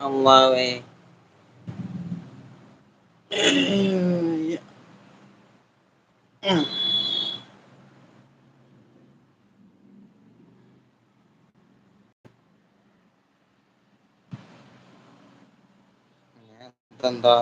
അള്ളാഹുവേ എന്താ? ഇതെന്താ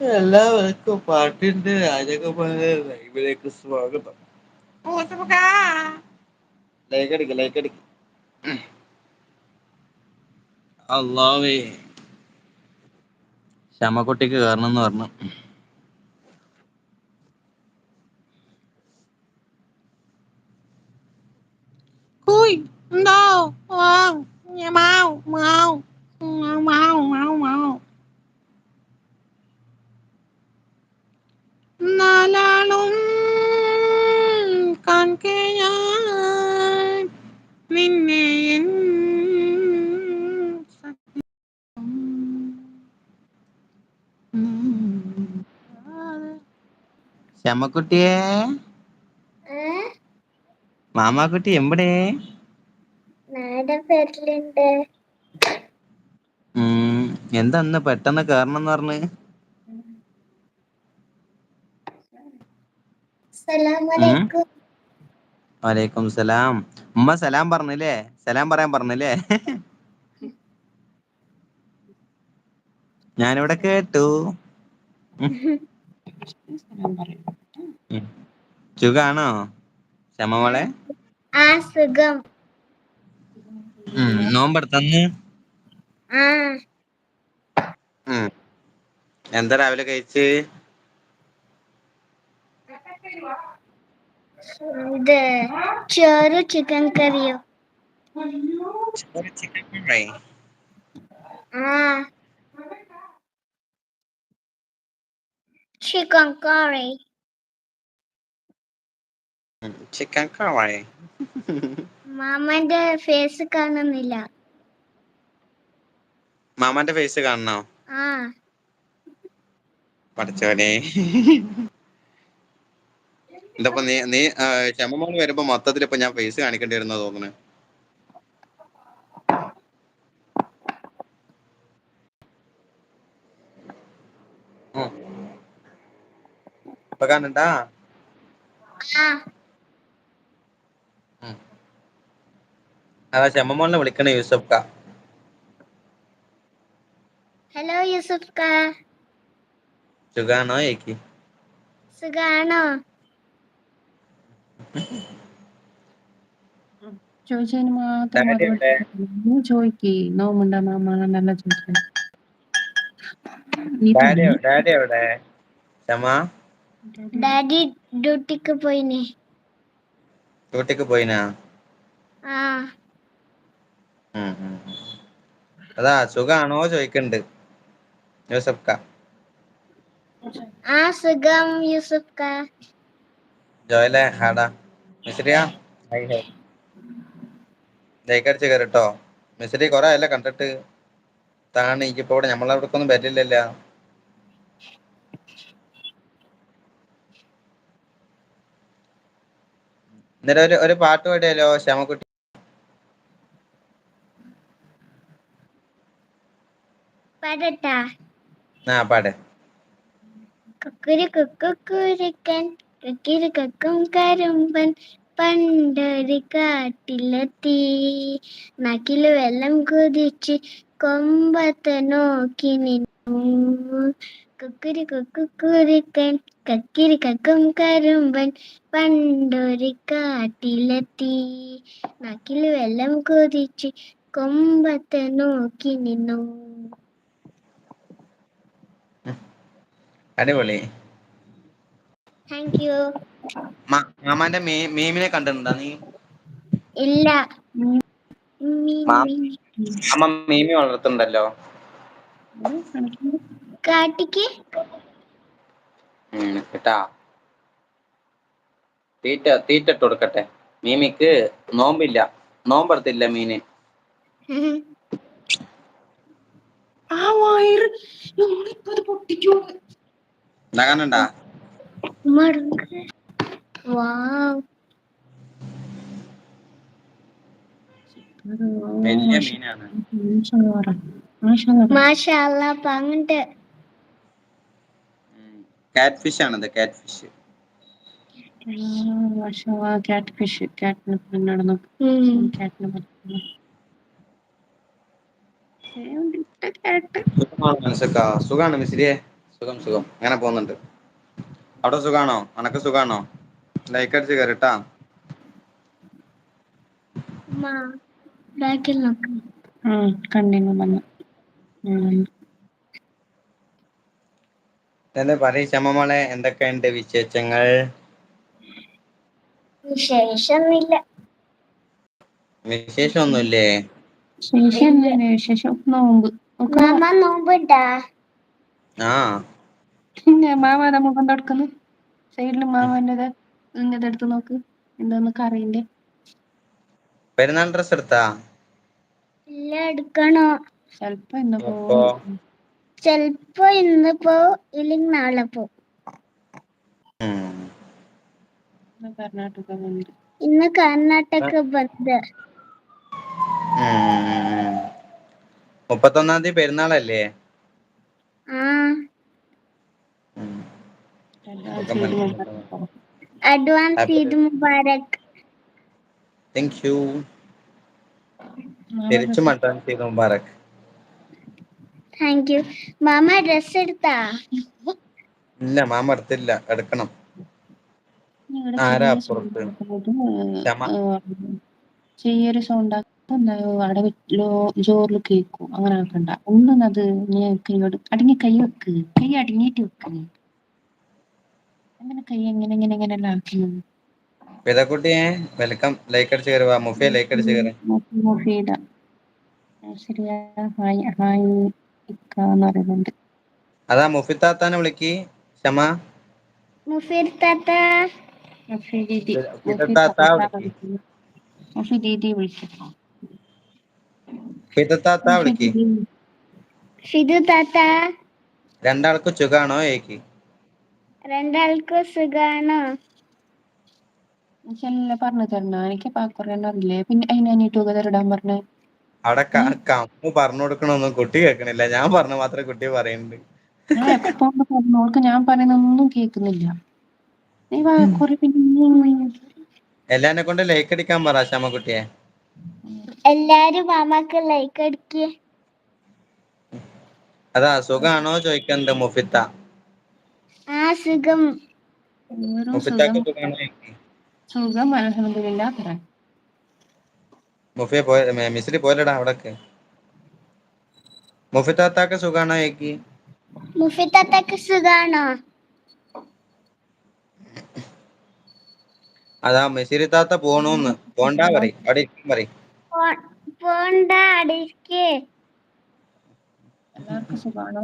എല്ലാവർക്കും പാട്ടിന്റെ രാജകുമാര ലൈവിലേക്ക് സ്വാഗതം. ലൈക്കടിക്ക് ലൈക്കടിക്ക് അള്ളാവേ. ശമക്കുട്ടിക്ക് കാരണം എന്ന് പറഞ്ഞു. Ui, no, wow, mau, mau, mau, mau, mau, mau. നാലാളും കാൺകയാൻ നിന്നെ. ശമക്കുട്ടിയെ മാമാക്കുട്ടി ഉം, എന്താ പെട്ടെന്ന് കാരണം എന്ന് പറഞ്ഞ്? വലൈക്കും സലാം. ഉമ്മ സലാം പറഞ്ഞില്ലേ? സലാം പറയാൻ പറഞ്ഞില്ലേ? ഞാനിവിടെ കേട്ടു. സുഖാണോ? ആ സുഖം. നോമ്പെടുത്തന്ന്. എന്താ രാവിലെ കഴിച്ച്? ഇത് ചോറ് ചിക്കൻ കറിയോ? ചിക്കൻ കറി. ആ. ചിക്കൻ കറി ചിക്കൻ ഫ്രൈ മാമന്റെ ഫേസ് കാണുന്നില്ല. മാമന്റെ ഫേസ് കാണണോ? ആ. പഠിച്ചോനെ എന്തപ്പോ നീ നീ ക്ഷമമോൾ വരുമ്പോ മൊത്തത്തിൽ ഇപ്പൊ ഞാൻ ഫേസ് കാണിക്കേണ്ടി വരുന്ന തോന്നുന്നു. ഇപ്പൊ കാണണ്ടാ അതാ ക്ഷമമോളിനെ വിളിക്കണ യൂസഫ് കാ ഹലോ യൂസഫ് കാ സുഖാണോ ഏക്ക് സുഖാണോ? ചോദിച്ചതിന് മാത്രം ചോദിക്ക്. നോമുണ്ട മാമാണെന്നല്ല ചോദിച്ചത് നീ ഡാഡി എവിടെ? ഡാഡി ഡ്യൂട്ടിക്ക് പോയിനി. ഡ്യൂട്ടിക്ക് പോയിനാ. അതാ സുഖാണോ ചോദിക്കണ്ട്. യൂസഫ് ക ആ സുഖം യൂസുഫ് കാ ജോയലെ ഹാടാ. മിസ്രിയ ജയിക്കടിച്ച് കയറിട്ടോ മിസ്രി കൊറേ അല്ല കണ്ടിട്ട്. താണ് എനിക്കിപ്പോ ഇവിടെ നമ്മളവിടക്കൊന്നും വരില്ലല്ലോ. എന്നിട്ട് ഒരു ഒരു പാട്ട് പാടിയാലോ ശ്യാമക്കുട്ടി? പാടട്ടാ. ആ പാടെ. കുക്കുരി കുക്കുരിക്കൻ കക്കിരി കക്കും കരുമ്പൻ പണ്ടൊരു കാട്ടിലെത്തി നക്കിൽ വെള്ളം കുതിച്ച് കൊമ്പത്ത് നോക്കി നിന്നു. കുക്കുരി കുക്കുരിക്കൻ കക്കിരി കക്കും കരുമ്പൻ പണ്ടൊരു കാട്ടിലെത്തി നക്കിൽ വെള്ളം കുതിച്ച് കൊമ്പത്ത് നോക്കി നിന്നു. അടിപൊളി. താങ്ക് യു മാമാന്റെ മീമിനെ കണ്ടിട്ടുണ്ടോ നീ? ഇല്ല. മാമ മീമി വളർത്തുന്നുണ്ടല്ലോ. കാട്ടിക്ക്. കേട്ടാ. തീറ്റ തീറ്റ ഇട്ട് കൊടുക്കട്ടെ. മീമിക്ക് നോമ്പില്ല. നോമ്പെടുത്തില്ല മീന്. ആ വയറ്. പൊട്ടിക്കോ മടങ്ങ് വാവ് വലിയ മീനാണ് മാഷാല്ല പങ്ങണ്ട് കാറ്റ് ഫിഷ് ആണത് കാറ്റ് ഫിഷ് കാറ്റ് ഫിഷ്. ക്യാറ്റിനെ പറ്റി ക്യാറ്റ് സുഖമാണ് മനസ്സക്ക സുഖാണ് മിസ്രിയെ സുഖം സുഖം. അങ്ങനെ പോകുന്നുണ്ട്. അവിടെ സുഖാണോ? അനക്ക് സുഖാണോ? ലൈക്ക് അടിച്ച് കയറിട്ടാ ഉമ്മ, ബാക്കിൽ കണ്ടിന്യൂ വന്നു. എന്താ പറയ് എന്തൊക്കെയുണ്ട് വിശേഷങ്ങൾ? വിശേഷമൊന്നുമില്ല വിശേഷമൊന്നുമില്ലേ? വിശേഷം നോമ്പ്. ആ. പിന്നെ മാമ നമ്മ സൈഡിൽ മാമന്റെത് ഇങ്ങനത്തെ എടുത്ത് നോക്ക്. എന്താന്ന് കറിന്റെ പെരുന്നാൾ ഡ്രസ് എടുത്താ? ഇല്ല എടുക്കണോ? ചെലപ്പോ ഇന്ന് പോവും. പോകും ചെലപ്പോ ഇന്ന് പോ ഇല്ലെങ്കിൽ നാളെ പോ കർണാടക ഉണ്ട് ഇന്ന് കർണാടക ബന്ദ്. മുപ്പത്തൊന്നാം തീയതി പെരുന്നാളല്ലേ? ആ. Advance Eid Mubarak thank you തിരിച്ചും advance Eid Mubarak. Thank you mama dress എടുത്താ? ഇല്ല മാമ എടുത്തില്ല. എടുക്കണം. ആരാ അപ്പുറത്ത്? സൗണ്ട് ചെറിയൊരു സൗണ്ട് അവിടെ ജോറിൽ കേൾക്കും അങ്ങനെ ആക്കണ്ട. ഒന്നും അത് ഞാൻ കൈയോട് അടങ്ങി കൈ വെക്ക്. കൈ അടങ്ങിയിട്ട് വെക്ക്. അങ്ങനെ കൈ എങ്ങനെ എങ്ങനെ എങ്ങനെ ആക്കുന്നു പിതക്കുട്ടിയെ വെൽക്കം ലൈക്ക് അടിച്ച് കയറുക മുഫിയ ലൈക്ക് അടിച്ച് കയറി. മുഫീദ ശരിയാ. ഹായ് ഹായ് ഇക്ക എന്ന് പറയുന്നുണ്ട്. അതാ മുഫിത്താത്താനെ വിളിക്ക്. ക്ഷമ മുഫീർ താത്ത. മുഫി ദീദി. ഫിദ മുഫി താത്ത താത്ത വിളിക്ക്. വിളിക്കുന്നു മുഫി ദീദി വിളിക്ക്. ഫിദു താത്ത രണ്ടാൾക്കും സുഖാണോ ഏക്ക് രണ്ടാൾക്കും സുഖാണോ? പറഞ്ഞു തരണോ അറിയില്ലേ? പിന്നെ അതിന് ഇടാൻ പറഞ്ഞേ. അവിടെ ക- കമ്മു പറഞ്ഞു കൊടുക്കണൊന്നും കുട്ടി കേൾക്കണില്ല. ഞാൻ പറഞ്ഞ മാത്രമേ കുട്ടി പറയുന്നുണ്ട് ഞാൻ എപ്പോഴും പറഞ്ഞു? അവൾക്ക് ഞാൻ പറയുന്നൊന്നും കേൾക്കുന്നില്ല. നീ പിന്നെ എല്ലാനെ കൊണ്ട് ലൈക്ക് അടിക്കാൻ പറ ക്ഷമക്കുട്ടിയെ എല്ലാരും മാമാക്ക് ലൈക്ക് അടിക്ക്. അതാ സുഖാണോ ചോദിക്കണ്ട് മുഫിത്ത? ആ സുഖം. സുഖം. അലഹമില്ല പറയാം മുഫിയ പോയ മിസ്രി പോലടാ അവിടക്ക്. മുഫിത്താത്താക്ക് സുഖാണോ ഏക്ക്? മുഫിത്താത്തക്ക് സുഖാണോ? അതാ മിസിരി താത്ത പോണൂന്ന്. പോണ്ടാ പറ അവിടെ ഇരിക്കും പറ. പോണ്ട അടിക്ക് എല്ലാവർക്കും സുഖമാണോ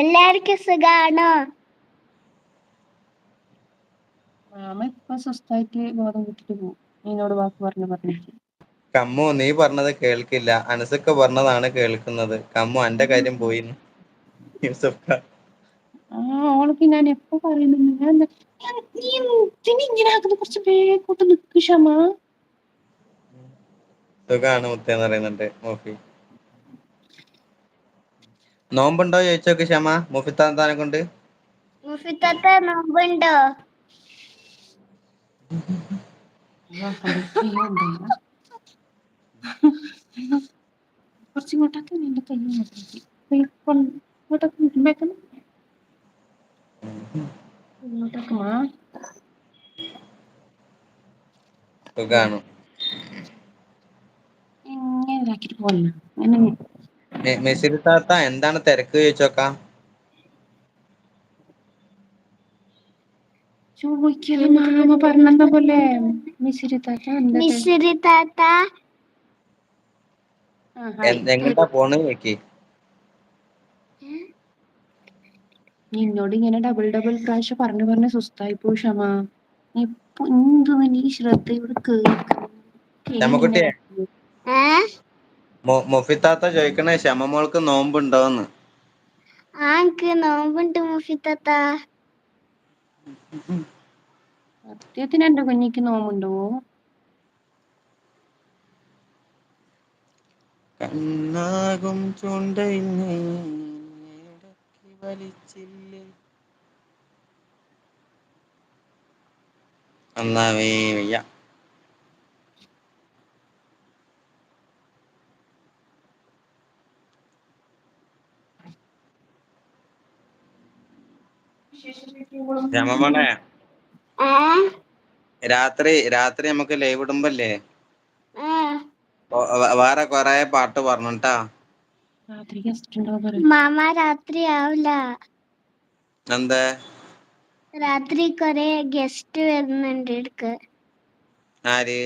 എല്ലാവർക്കും സുഖാണോ? മാമ ഇപ്പൊ സ്വസ്ഥായിട്ട് ബോധം കിട്ടിട്ട് പോകും എന്നോട് വാക്ക് പറഞ്ഞു പറഞ്ഞിട്ട് കമ്മു നീ പറഞ്ഞത് കേൾക്കില്ല. അനസൊക്കെ പറഞ്ഞതാണ് കേൾക്കുന്നത്. കമ്മു അന്റെ കാര്യം പോയി യൂസഫ്ക ആ ഓൾക്ക് ഞാൻ എപ്പോ പറയുന്നുണ്ട് ഞാൻ നീ പിന്നെ ഇങ്ങനെ ആക്കുന്നത് കുറച്ച് വേഗോട്ട് നിക്ക് ക്ഷമ സുഖാണ് മുത്തേന്ന് പറയുന്നുണ്ട് മോഫി. നോമ്പുണ്ടോ ചോദിച്ചോക്ക് ക്ഷമ മുഫിത്താനെ കൊണ്ട് മുഫിത്താത്ത നോമ്പുണ്ടോ? ആ, അത് ചെയ്യുന്നുണ്ട്. കുറച്ച് ഇങ്ങോട്ടാക്കി നിന്റെ കൈ ഇങ്ങോട്ടാക്കി. ഇങ്ങോട്ടാക്കി ബാക്കിൽ. ഇങ്ങോട്ടാക്കുമാ സുഖാണ് ഇങ്ങനെ ഇതാക്കിട്ട് പോകണം അങ്ങനെ മെ- മെസിരി താത്ത എന്താണ് തിരക്ക് ചോദിച്ചോക്കാം ചോദിക്കൽ മാമ പറഞ്ഞ പോലെ. മിസിരി താത്ത എന്താ തെ- മിശ്രി താത്ത. ആ, ഹായ്. എങ്ങോട്ടാ പോണ് ചോദിക്ക് നിന്നോട് ഇങ്ങനെ ഡബിൾ ഡബിൾ പ്രാവശ്യം പറഞ്ഞു പറഞ്ഞ് സുസ്തായി പോ ക്ഷമ. എന്ത് നീ മൊ- മൊഫിത്താത്ത ചോദിക്കണേ ക്ഷമമോൾക്ക് നോമ്പുണ്ടോന്ന്? ആക്ക് നോമ്പുണ്ട് മുഫിത്തത്ത സത്യത്തിന് എന്റെ കുഞ്ഞിക്ക് നോമുണ്ടോ കണ്ണാകും ചൂണ്ടയിൽ നീ ഇടയ്ക്ക് വലിച്ചില്ലേ? അന്നാവേ വയ്യ. രമമോളെ ഏ രാത്രി രാത്രി നമുക്ക് ലൈവ് ഇടുമ്പല്ലേ? വേറെ കൊറേ പാട്ട് പറഞ്ഞിട്ടാ. മാമ രാത്രി ആവില്ല എന്താ? രാത്രി കൊറേ ഗസ്റ്റ് വരുന്നുണ്ട് എടുക്ക് ആര്?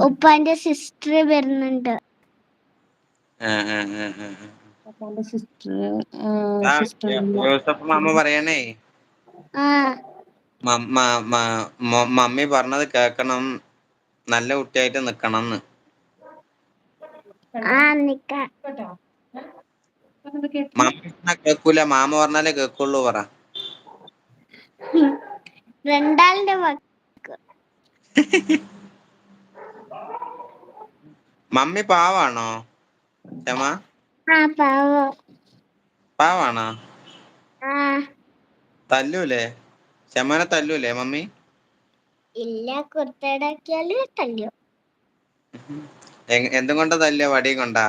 ഉപ്പാന്റെ സിസ്റ്റർ വരുന്നുണ്ട്. ആ, ആ, ആ, ആ, സിസ്റ്റർ സിസ്റ്റർ മാമ പറയണേ. മമ്മി പറഞ്ഞത് കേക്കണം. നല്ല കുട്ടിയായിട്ട് നിക്കണം മമ്മി കേക്കൂല. മാമ പറഞ്ഞാലേ കേക്കുള്ളൂ പറ. മമ്മി പാവാണോ? ക്ഷമ പാവാണോ? ആ. തല്ലൂലേ? ശമന തല്ലൂലേ മമ്മി? ഇല്ല കുർത്തടാക്കിയാൽ തല്ലു. എന്തും കൊണ്ടാ തല്ലിയ വടിയും കൊണ്ടാ?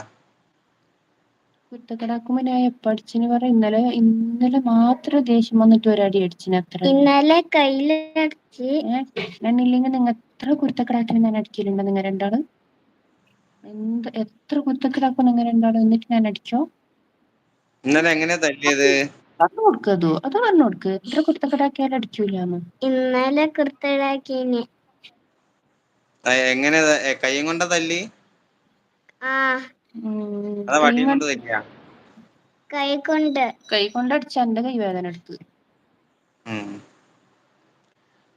കുത്തക്കടാക്കുമ്പോ ഞാൻ എപ്പ അടിച്ചിന് പറ ഇന്നലെ ഇന്നലെ മാത്രം ദേഷ്യം വന്നിട്ട് ഒരടി അടിച്ചിന് അത്ര. ഇന്നലെ കയ്യിലടിച്ച്. ഞാനില്ലെങ്കിൽ നിങ്ങൾ എത്ര കുരുത്തക്കടാക്കിന് ഞാൻ അടിക്കലുണ്ടോ നിങ്ങൾ രണ്ടാൾ? എന്ത് എത്ര കുത്തത്തിലാക്കണം നിങ്ങൾ ഉണ്ടാവും എന്നിട്ട് ഞാൻ അടിച്ചോ? ഇന്നലെ എങ്ങനെയാ തല്ലിയത്? പറഞ്ഞു കൊടുക്കതോ അത് പറഞ്ഞു കൊടുക്ക്. എത്ര കുരുത്തക്കടാക്കിയാലും അടിക്കൂലെന്ന്. ഇന്നലെ കുർത്തടാക്കിന് ആ, എങ്ങനെ തല്ലി? ആ. അതാ വടിയും കൊണ്ട് തല്ലിയ? കൈ കൊണ്ട്. കൈ കൊണ്ട് അടിച്ച എന്റെ കൈ വേദന എടുത്ത്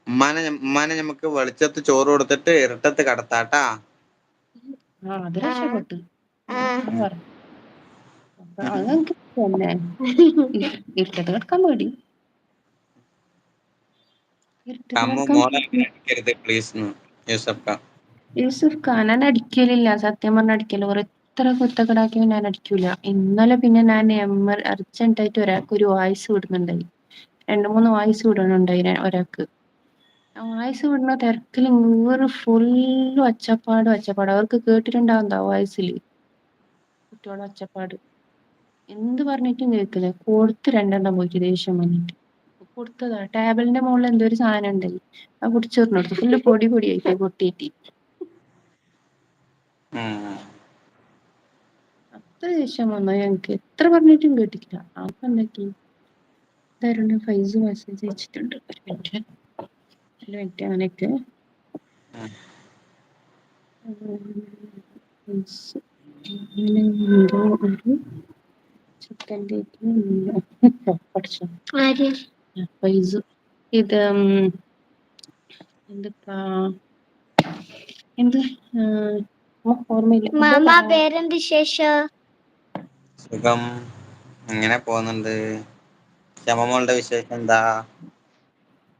ഉമ്മാനെ ഞ- ഉമ്മാനെ നമുക്ക് വെളിച്ചത്ത് ചോറ് കൊടുത്തിട്ട് ഇരട്ടത്ത് കടത്താട്ടാ. ആ അത് രക്ഷപ്പെട്ടു. തന്നെ ഇരുട്ടത്ത് കിടക്കാൻ പേടി. യൂസഫ് ഖാൻ ഞാൻ അടിക്കലില്ല. സത്യം പറഞ്ഞ അടിക്കൽ. ഒരു എത്ര കുത്തക്കടാക്കി ഞാൻ അടിക്കൂല. ഇന്നലെ പിന്നെ ഞാൻ അർജന്റ് ആയിട്ട് ഒരാൾക്ക് ഒരു വായിസ് വിടുന്നുണ്ടായി. രണ്ടു മൂന്ന് വായിസ് വിടണുണ്ടായി ഞാൻ ഒരാൾക്ക്. വായിസ് വിടുന്ന തിരക്കിൽ മൂവറ് ഫുള്ള് ഒച്ചപ്പാട് ഒച്ചപ്പാട്. അവർക്ക് കേട്ടിട്ടുണ്ടാവുന്നതാ വോയിസിൽ കുട്ടികളുടെ ഒച്ചപ്പാട്. എന്ത് പറഞ്ഞിട്ടും കേൾക്കില്ല. കൊടുത്ത് രണ്ടെണ്ണം പോയിട്ട് ദേഷ്യം വന്നിട്ട്. കൊടുത്തതാ. ടേബിളിന്റെ മുകളിൽ എന്തോ ഒരു സാധനം ഉണ്ടായി ആ പിടിച്ചെറിഞ്ഞു ഫുള്ള് പൊടി പൊടിയായിട്ട് പൊട്ടിയിട്ട് അത്ര ദേഷ്യം വന്നു ഞങ്ങക്ക്. എത്ര പറഞ്ഞിട്ടും കേട്ടിട്ടില്ല. അപ്പൊ എന്താക്കി? ഫൈസ് മെസ്സേജ് അയച്ചിട്ടുണ്ട് ഒരു മിനിറ്റ്. ഒരു വെട്ടി അങ്ങനെയൊക്കെ പഠിച്ചു ഇത് എന്താ എന്ത് ഓർമ്മയില്ല. മാമ പേരെന്ത് വിശേഷം? സുഖം. ഇങ്ങനെ പോകുന്നുണ്ട്. ക്ഷമമോളുടെ വിശേഷം എന്താ?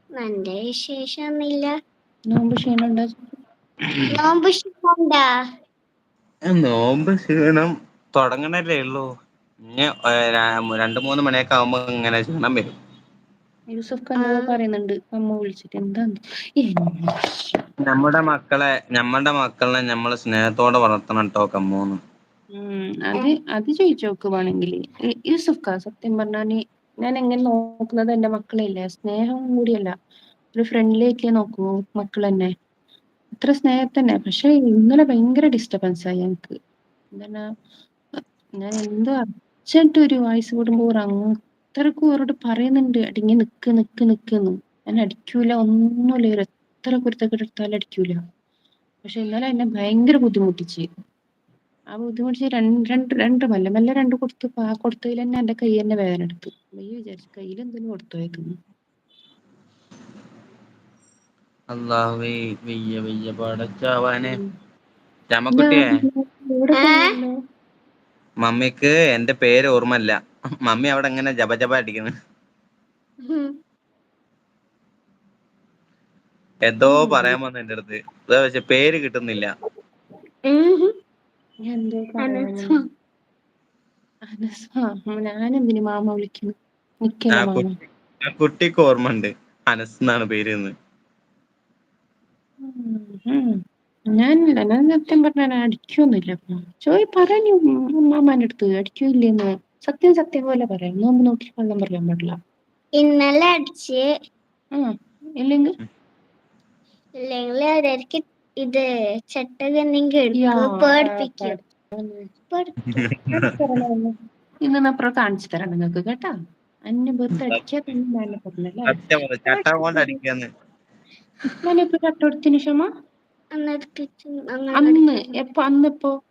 എന്റെ വിശേഷമൊന്നുമില്ല നോമ്പ് ക്ഷീണുണ്ടോ നോമ്പ് ക്ഷീണണ്ടാ നോമ്പ് ക്ഷീണം തുടങ്ങണല്ലേ ഉള്ളൂ. ഇനി രണ്ടു മൂന്ന് മണിയൊക്കെ ആവുമ്പോ ഇങ്ങനെ ക്ഷീണം വരും. യൂസഫ് ആ. പറയുന്നുണ്ട്. അമ്മ വിളിച്ചിട്ട്. എന്താ നമ്മുടെ മക്കളെ നമ്മുടെ മക്കളെ നമ്മൾ സ്നേഹത്തോടെ വളർത്തണം കേട്ടോ കമ്മൂന്ന്. അത് അത് ചോദിച്ചു നോക്കുവാണെങ്കിൽ യൂസഫ് സത്യം പറഞ്ഞാൽ ഞാൻ എങ്ങനെ നോക്കുന്നത് എന്റെ മക്കളെയല്ലേ? സ്നേഹം കൂടിയല്ല. ഒരു ഫ്രണ്ട്ലി ആയിട്ട് നോക്കൂ മക്കൾ തന്നെ അത്ര സ്നേഹത്തന്നെ. പക്ഷെ ഇന്നലെ ഭയങ്കര ഡിസ്റ്റർബൻസ് ആയി എനിക്ക്. എന്താണ് ഞാൻ എന്തോ അച്ഛന്റെ ഒരു വായിസ് വിടുമ്പോൾ അത്രക്കും അവരോട് പറയുന്നുണ്ട്. അടിങ്ങി നിക്ക് നിക്ക് നിക്കുന്നു ഞാൻ അടിക്കൂല. ഒന്നുമില്ല. എത്ര കുരുത്തൊക്കെ എടുത്താലും അടിക്കൂല. പക്ഷെ ഇന്നലെ എന്നെ ഭയങ്കര ബുദ്ധിമുട്ടിച്ച്. ആ ബുദ്ധിമുട്ടിച്ച് രണ്ട് രണ്ട് രണ്ട് മല്ല മെല്ലെ രണ്ട് കൊടുത്തു ആ കൊടുത്തതിൽ തന്നെ എന്റെ കൈ തന്നെ വേദന എടുത്തു. അയ്യോ വിചാരിച്ചു കയ്യിൽ എന്തെങ്കിലും കൊടുത്തു പോയേക്കുന്നു അള്ളാഹുവേ വെയ്യ വെയ്യ പടച്ചവനെ. ഉം. ചമക്കുട്ടിയെ ഇവിടെ മമ്മിക്ക് എന്റെ പേര് ഓർമ്മല്ല മമ്മി അവിടെ ഇങ്ങനെ ജപ ജപ അടിക്കുന്നു. എന്തോ പറയാൻ വന്നു എന്റെ അടുത്ത്. പക്ഷെ പേര് കിട്ടുന്നില്ല. ഞാനെന്തിനു മാമ വിളിക്കുന്നു? ആ കുട്ടിക്ക് ഓർമ്മ ഉണ്ട് അനസ് എന്നാണ് പേര്. ഞാനില്ല ഞാൻ സത്യം പറഞ്ഞാൽ അടിക്കൊന്നുമില്ല ചോയ് പറഞ്ഞു മാമാന്റെ അടുത്ത് അടിക്കൂല്ലെന്ന് സത്യം സത്യം പോലെ പറയാം. നോമ്പ് നോക്കി കൊള്ളം പറയാൻ പാടില്ല. ഇന്നലെ അടിച്ച്. ഇല്ലെങ്കിൽ ഇല്ലെങ്കിൽ അവർക്ക് ഇത് ചട്ടക അപ്പുറം യാ, എടുക്കും പേടിപ്പിക്കും. ഇന്നപ്പുറം കാണിച്ചു തരാം നിങ്ങൾക്ക് കേട്ടാ. അന്നെ തന്നെ പറഞ്ഞല്ലേ ഞാനിപ്പോ ചട്ടോടത്തിന് ക്ഷമ അന്ന് എപ്പോ? അന്നിപ്പോ?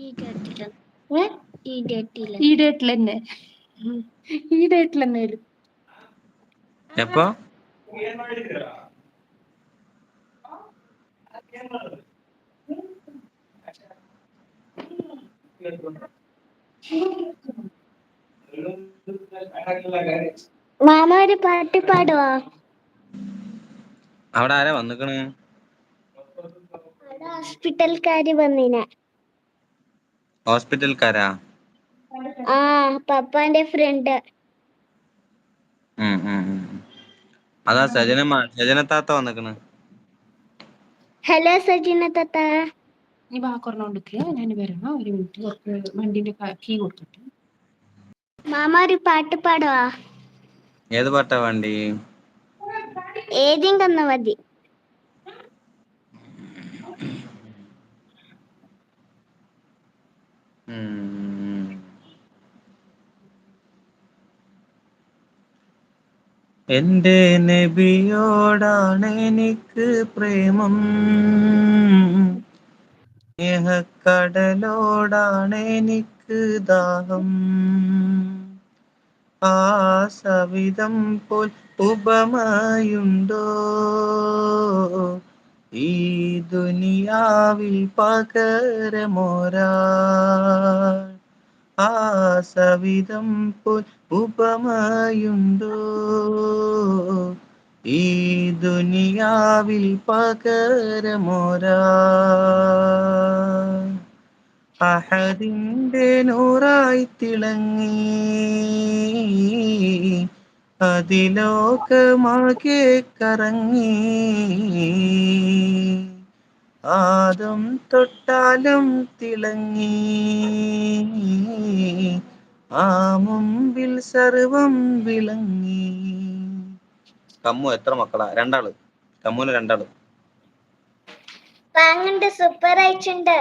ഈ ഡേറ്റിൽ തന്നെ ഈ ഡേറ്റിൽ തന്നെ വരും. എപ്പോ? മാമ ഒരു പാട്ട് പാടുവോ? അവിടെ ആരാ വന്നിക്കണ്? ഹോസ്പിറ്റൽക്കാര് വന്നിന. ഹോസ്പിറ്റൽക്കാരാ? ആ പപ്പാന്റെ ഫ്രണ്ട്. അതാ സജന സജന താത്ത വന്നിക്കണ്. ഹലോ സജിന തത്ത നീ വാക്കുറഞ്ഞോണ്ടിരിക്കുക ഞാൻ വരണം ഒരു മിനിറ്റ് കുറച്ച് വണ്ടിന്റെ കീ കൊടുത്തിട്ട്. മാമ ഒരു പാട്ട് പാടുവാ. ഏത് പാട്ടാ വണ്ടി? ഏതെങ്കിലും ഒന്ന് മതി. ഉം. എന്റെ നബിയോടാണ് എനിക്ക് പ്രേമം. സ്നേഹക്കടലോടാണ് എനിക്ക് ദാഹം. ആ സവിധം പോൽ ഉപമയുണ്ടോ? ഈ ദുനിയാവിൽ പകരമോരാ? ആ സവിധം പോൽ ഉപമയുണ്ടോ? ഈ ദുനിയാവിൽ പകരമോരാ? അഹദിന്റെ നൂറായി തിളങ്ങി. അതിലോകമാകെ കറങ്ങി. ആദം തൊട്ടാലും തിളങ്ങി. ആ മുമ്പിൽ സർവം വിളങ്ങി. കമ്മു എത്ര മക്കളാ? രണ്ടാൾ. കമ്മുന് രണ്ടാൾ. പാങ്ങണ്ട് സൂപ്പർ ആയിട്ടുണ്ട്.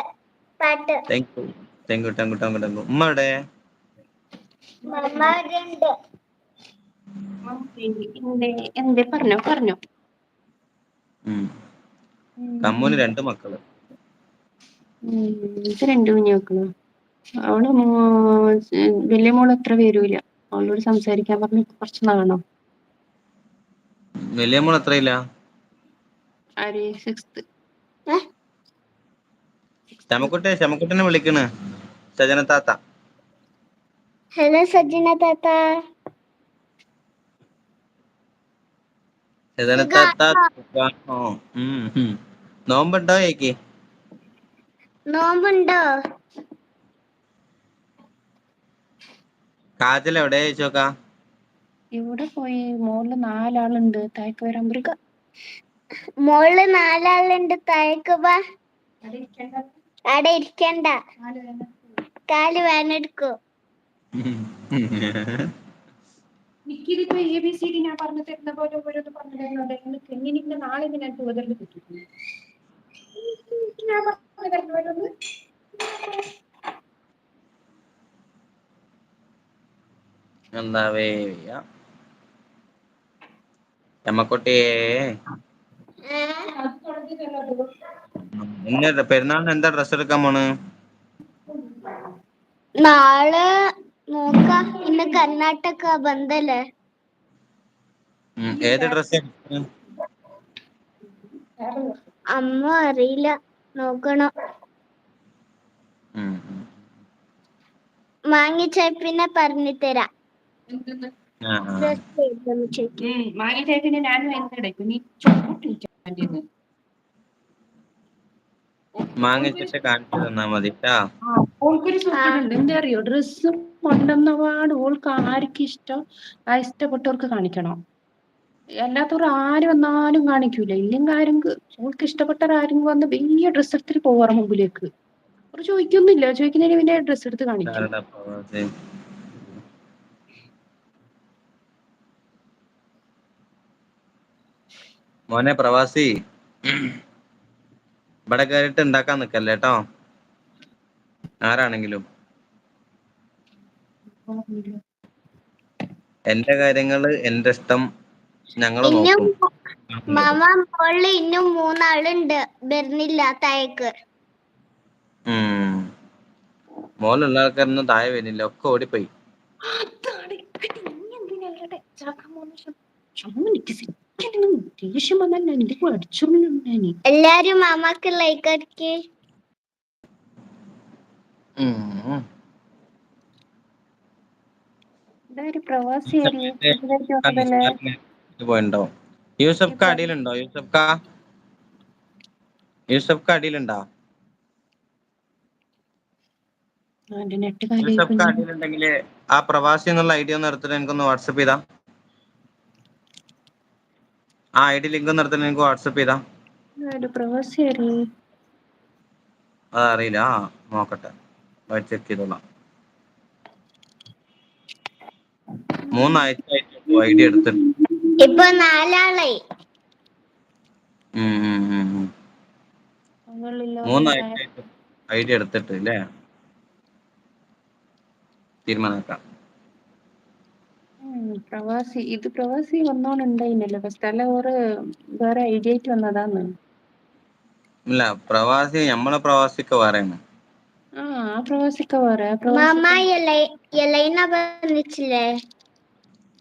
പാട്ട്. Thank you thank you thank you thank you thank you ഉമ്മ എവിടെ? മമ്മ അവിടെ ഉണ്ട്. എന്തേ പറഞ്ഞോ പറഞ്ഞോ. കമ്മുന് രണ്ട് മക്കൾ. എനിക്ക് രണ്ട് കുഞ്ഞു മക്കളോ അവൾ വലിയ മോൾ അത്ര വരൂല. അവളോട് സംസാരിക്കാൻ പറഞ്ഞ കുറച്ച് നാണോ വലിയ മോൾ എത്രയില്ല ആര്? സിക്സ്ത് ശമക്കുട്ടെ ശമക്കുട്ടനെ വിളിക്കണ്. സജന താത്ത. ഹലോ സജന താത്ത. സജന താത്ത. നോമ്പുണ്ടോ ഏക്ക് നോമ്പുണ്ടോ? കാജൽ എവിടെ ചോക്കാ ഇവിടെ പോയി. മോളിൽ നാലാളുണ്ട്. താഴേക്ക് വരാൻ പറയുക മോൾ നാലാളുണ്ട്. താഴേക്ക് വാ. അവിടെ ഇരിക്കണ്ട. കാൽ വേനെടുക്കോ എനിക്കിതിപ്പോ എ ബി സി ഡി ഞാൻ പറഞ്ഞു തരുന്ന പോലെ ഓരോന്ന് പറഞ്ഞു തരുന്നുണ്ട്. നിങ്ങൾക്ക് എങ്ങനെ നാളെ ഞാൻ ടൂതറിൽ കിട്ടും. ഞാൻ പറഞ്ഞു തരുന്ന പോലെ ഒന്ന് എന്താ വേവിയ ചമ്മക്കുട്ടിയെ അത് തുടങ്ങി തരുന്നത് ഇന്ന് പെരുന്നാളിന് എന്താ ഡ്രസ് എടുക്കാൻ പോണ്? നാളെ നോക്കാം. ഇന്ന് കർണാടക ബന്ധല്ലേ? ഏത് ഡ്രസ് അമ്മ അറിയില്ല. നോക്കണം. വാങ്ങിച്ച പിന്നെ പറഞ്ഞു തരാം. ഡ്രസ്സും ഏതെന്ന് ചോദിക്കും. മാങ്ങിച്ചേപ്പിന് ഞാനും എന്തെടുക്കും നീ ചോദിച്ചു മാങ്ങിച്ചിട്ട് കാണിച്ചു തന്നാ മതി ട്ടാ. ഓൾക്കൊരു സൂക്കടുണ്ട് എന്താ അറിയോ? ഡ്രസ്സ് കൊണ്ടുവന്നപാട് ഓൾക്ക് ആർക്കും ഇഷ്ടം ആ ഇഷ്ടപ്പെട്ടവർക്ക് കാണിക്കണം. അല്ലാത്തവർ ആര് വന്നാലും കാണിക്കൂല. ഇല്ലെങ്കിൽ ആരും ഓൾക്ക് ഇഷ്ടപ്പെട്ട ആരും വന്ന് വലിയ ഡ്രസ്സ് എടുത്തിട്ട് പോവാറ് മുമ്പിലേക്ക്. അവർ ചോദിക്കൊന്നുമില്ല. ചോദിക്കുന്നതിന് പിന്നെ ഡ്രസ്സ് എടുത്ത് കാണിക്കും. മോനെ പ്രവാസി. ഇവിടെ കയറിട്ട് ഉണ്ടാക്കാൻ നിക്കല്ലേ കേട്ടോ ആരാണെങ്കിലും? എന്റെ കാര്യങ്ങൾ എന്റെ ഇഷ്ടം ഞങ്ങൾ നോക്കും. മാമ മോളിൽ ഇന്നും മൂന്നാളുണ്ട്. വരുന്നില്ല താഴേക്ക്. മോളുള്ള ആൾക്കാരൊന്നും താഴെ വരുന്നില്ല. ഒക്കെ ഓടിപ്പോയി. എല്ലാരും മാമാക്ക് ലൈക്ക് അടിക്കേ. ഉം. പോയിണ്ടാവും. യൂസഫ് അടിയിലുണ്ടോ? യൂസഫ് കാ യൂസഫ് ക അടിയിലുണ്ടോ? യൂസഫ് കാ അടിയിലുണ്ടെങ്കിൽ ആ പ്രവാസി എന്നുള്ള ഐഡിയ ഒന്ന് എടുത്തിട്ട് എനിക്കൊന്ന് വാട്സപ്പ് ചെയ്താ. ആ ഐ ഡി ലിങ്ക് എടുത്തിട്ട് എനിക്ക് വാട്സപ്പ് ചെയ്താ. അതറിയില്ല. ആ നോക്കട്ടെ. ചെക്ക് ചെയ്തോളാം. മൂന്നാഴ്ച ഐ ഡി എടുത്തിട്ട്. ഇപ്പൊ നാലാളായി. ഉം, ഉം, ഉം, ഉം. മൂന്നാഴ്ച ആയിട്ട് ഐ ഡി എടുത്തിട്ട് അല്ലേ തീരുമാനമാക്കാം. പ്രവാസി ഇത് പ്രവാസി വന്നോണ്ടുണ്ടായിനല്ലോ. ഫസ്റ്റ് അല്ല ഓറ് വേറെ ഐഡിയ ആയിട്ട് വന്നതാന്ന്. ഇല്ല പ്രവാസി നമ്മളെ പ്രവാസിക്ക് വേറെയാണ്. ആ പ്രവാസിക്ക് വേറെ പ്രവാസി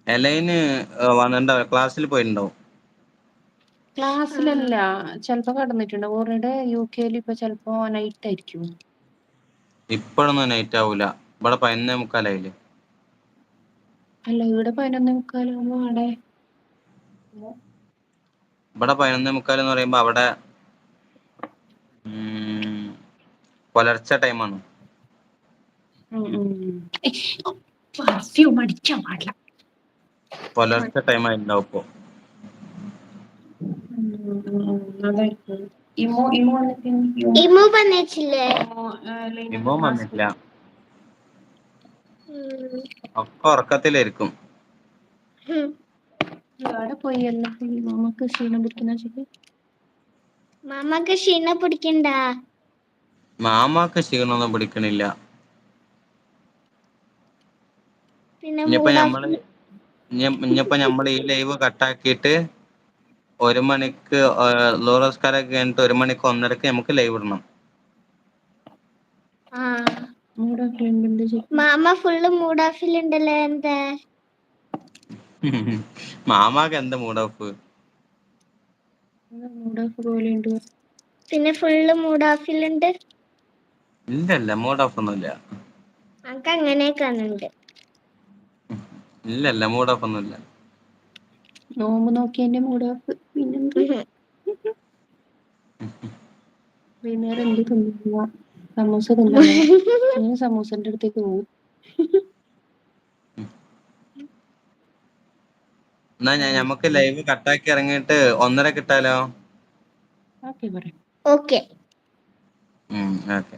എലൈന വന്നിട്ടുണ്ടാവും ക്ലാസ്സിൽ പോയിട്ടുണ്ടാവും ക്ലാസ്സിലല്ല. ചെലപ്പോ കടന്നിട്ടുണ്ട്. ഓറിയുടെ യു കെയിൽ ഇപ്പൊ ചെലപ്പോ നൈറ്റ് ആയിരിക്കും ഇപ്പോഴൊന്നും നൈറ്റ് ആവൂല ഇവിടെ പതിനൊന്നേ മുക്കാലായില്ലേ? അല്ല ഇവിടെ പതിനൊന്നേ മുക്കാലാകുമ്പോ അവിടെ ഇവിടെ പതിനൊന്നേ മുക്കാൽ എന്ന് പറയുമ്പോ അവിടെ ഉം, പുലർച്ചെ ടൈമാണ്. പെർഫ്യൂം അടിക്കാൻ പാടില്ല. പുലർച്ചെ ടൈം ആയിട്ടുണ്ടാവും ഇപ്പൊ. അതായിരിക്കും. ഇമോ ഇമോ ഇമോ വന്നിട്ടില്ല? ഒക്കെ ഉറക്കത്തിലായിരിക്കും. അവിടെ പോയി ക്ഷീണം പിടിക്കുന്ന മാമക്ക് ക്ഷീണ പിടിക്കണ്ട? മാമാക്ക് ക്ഷീണമൊന്നും പിടിക്കണില്ല. പിന്നെ ഇനിയിപ്പോ നമ്മൾ ഇനിയിപ്പോ നമ്മൾ ഈ ലൈവ് കട്ടാക്കിയിട്ട് ഒരു മണിക്ക് ലോറസ്കാരൊക്കെ കഴിഞ്ഞിട്ട് ഒരു മണിക്ക് ഒന്നരക്ക് നമുക്ക് ലൈവ് ഇടണം. മാമ ഫുള്ള് മൂഡ് എന്താ? മാമാക്ക് എന്ത് മൂഡ് ഓഫ് മൂഡ് ഓഫ് പോലെ ഉണ്ട്? പിന്നെ ഫുള്ള് മൂഡ് ഓഫിലുണ്ട് ഇല്ല ഇല്ല മൂഡ് ഓഫ് ഒന്നുമില്ല. അങ്ങനെ കാണുന്നുണ്ട് ഇല്ല ഇല്ല മൂഡ് ഓഫ് ഒന്നുമില്ല. നോമ്പ് നോക്കി എന്റെ മൂഡ് ഓഫ് പിന്നെന്ത്? വൈകുന്നേരം എന്ത് തിന്നുക സമൂസ തിന്നുക സമൂസന്റെ അടുത്തേക്ക് പോകും എന്നാ ഞാൻ നമുക്ക് ലൈവ് കട്ടാക്കി ഇറങ്ങിയിട്ട് ഒന്നര കിട്ടാലോ? ഓക്കെ പറയാം. ഓക്കെ ഉം ഓക്കെ